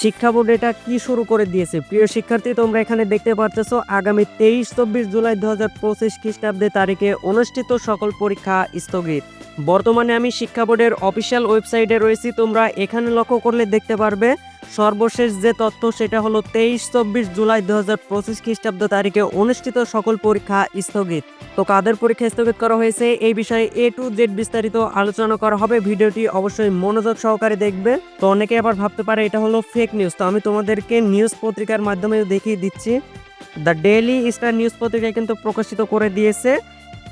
শিক্ষা বোর্ড এটা কি শুরু করে দিয়েছে? প্রিয় শিক্ষার্থী, তোমরা এখানে দেখতে পারতেছো, আগামী তেইশ চব্বিশ জুলাই দু হাজার পঁচিশ খ্রিস্টাব্দে তারিখে অনুষ্ঠিত সকল পরীক্ষা স্থগিত। বর্তমানে আমি শিক্ষা বোর্ডের অফিসিয়াল ওয়েবসাইটে রয়েছি, তোমরা এখানে লক্ষ্য করলে দেখতে পারবে সর্বশেষ যে তথ্য, সেটা হলো তেইশ চব্বিশ জুলাই দু হাজার পঁচিশ খ্রিস্টাব্দ তারিখে অনুষ্ঠিত সকল পরীক্ষা স্থগিত। তো কাদের পরীক্ষা স্থগিত করা হয়েছে, এই বিষয়ে এ টু জেড বিস্তারিত আলোচনা করা হবে। ভিডিওটি অবশ্যই মনোযোগ সহকারে দেখবে। তো অনেকে আবার ভাবতে পারে এটা হলো ফেক নিউজ তো আমি তোমাদেরকে নিউজ পত্রিকার মাধ্যমে দেখিয়ে দিচ্ছি। দ্য ডেইলি স্টার নিউজ পত্রিকায় কিন্তু প্রকাশিত করে দিয়েছে,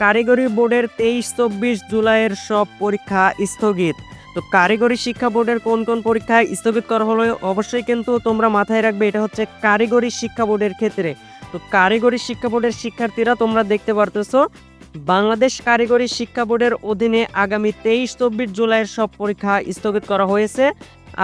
কারিগরি বোর্ডের তেইশ চব্বিশ জুলাইয়ের সব পরীক্ষা স্থগিত। তো কারিগরি শিক্ষা বোর্ডের কোন কোন পরীক্ষায় স্থগিত করা হলো, অবশ্যই কিন্তু তোমরা মাথায় রাখবে, এটা হচ্ছে কারিগরি শিক্ষা বোর্ডের ক্ষেত্রে। তো কারিগরি শিক্ষা বোর্ডের শিক্ষার্থীরা তোমরা দেখতে পারতেছো, বাংলাদেশ কারিগরি শিক্ষা বোর্ডের অধীনে আগামী তেইশ, চব্বিশ জুলাইয়ের সব পরীক্ষা স্থগিত করা হয়েছে।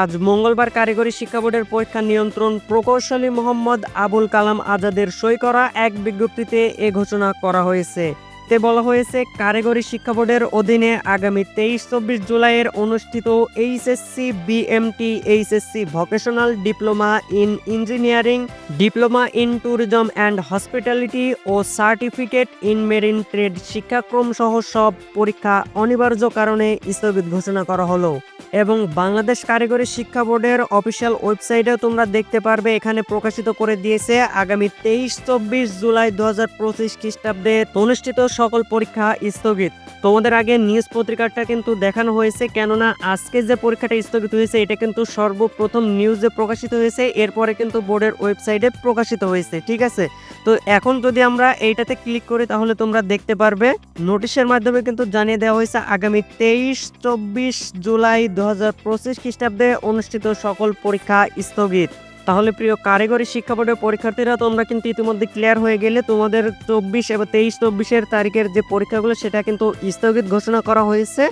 আজ মঙ্গলবার কারিগরি শিক্ষা বোর্ডের পরীক্ষা নিয়ন্ত্রণ প্রকৌশলী মোহাম্মদ আবুল কালাম আজাদের সই করা এক বিজ্ঞপ্তিতে এ ঘোষণা করা হয়েছে। তে বলা হয়েছে, কারিগরি শিক্ষা বোর্ডের অধীনে আগামী তেইশ, চব্বিশ জুলাইয়ের অনুষ্ঠিত HSC BMT HSC vocational diploma in engineering, diploma in tourism and hospitality O certificate in marine trade শিক্ষাক্রম সহ সব পরীক্ষা অনিবার্য কারণে স্থগিত ঘোষণা করা হলো। এবং বাংলাদেশ কারিগরি শিক্ষা বোর্ডের অফিসিয়াল ওয়েবসাইটেও তোমরা দেখতে পারবে, এখানে প্রকাশিত করে দিয়েছে আগামী তেইশ, চব্বিশ জুলাই দু হাজার পঁচিশ খ্রিস্টাব্দে অনুষ্ঠিত সকল পরীক্ষা স্থগিত। তোমাদের আগে নিউজ পত্রিকাটা কিন্তু দেখানো হয়েছে, কেননা আজকে যে পরীক্ষাটা স্থগিত হয়েছে, এটা কিন্তু সর্বপ্রথম নিউজে প্রকাশিত হয়েছে, এরপরে কিন্তু বোর্ডের ওয়েবসাইটে প্রকাশিত হয়েছে, ঠিক আছে? তো এখন যদি আমরা এইটাতে ক্লিক করি, তাহলে তোমরা দেখতে পারবে নোটিশের মাধ্যমে কিন্তু জানিয়ে দেওয়া হয়েছে, আগামী তেইশ, চব্বিশ জুলাই দু হাজার পঁচিশ খ্রিস্টাব্দে অনুষ্ঠিত সকল পরীক্ষা স্থগিত। তাহলে প্রিয় কারিগরি শিক্ষা বোর্ডের পরীক্ষার্থীরা, তোমরা কিন্তু ইতিমধ্যে ক্লিয়ার হয়ে গেলে তোমাদের চব্বিশ এবং তেইশ, চব্বিশের তারিখের যে পরীক্ষাগুলো, সেটা কিন্তু স্থগিত ঘোষণা করা হয়েছে।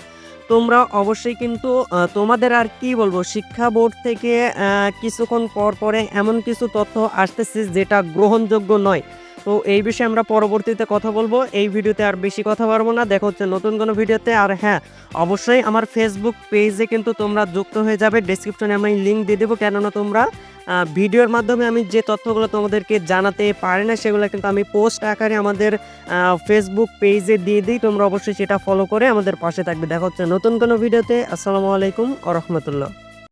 তোমরা অবশ্যই কিন্তু তোমাদের আর কি বলব, শিক্ষা বোর্ড থেকে কিছুক্ষণ পর পরে এমন কিছু তথ্য আসতেছে যেটা গ্রহণযোগ্য নয়। তো এই বিষয়ে আমরা পরবর্তীতে কথা বলব। এই ভিডিওতে আর বেশি কথা পারব না। দেখা হচ্ছে নতুন কোনো ভিডিওতে। আর হ্যাঁ অবশ্যই আমার ফেসবুক পেজে কিন্তু তোমরা যুক্ত হয়ে যাবে। ডিসক্রিপশনে আমি লিঙ্ক দিয়ে দেবো। কেননা তোমরা ভিডিওর মাধ্যমে আমি যে তথ্যগুলো তোমাদেরকে জানাতে পারি না, সেগুলো কিন্তু আমি পোস্ট আকারে আমাদের ফেসবুক পেজে দিয়ে দিই। তোমরা অবশ্যই সেটা ফলো করে আমাদের পাশে থাকবে। দেখা হচ্ছে নতুন কোনো ভিডিওতে আসসালামু আলাইকুম আ রহমতুল্লাহ।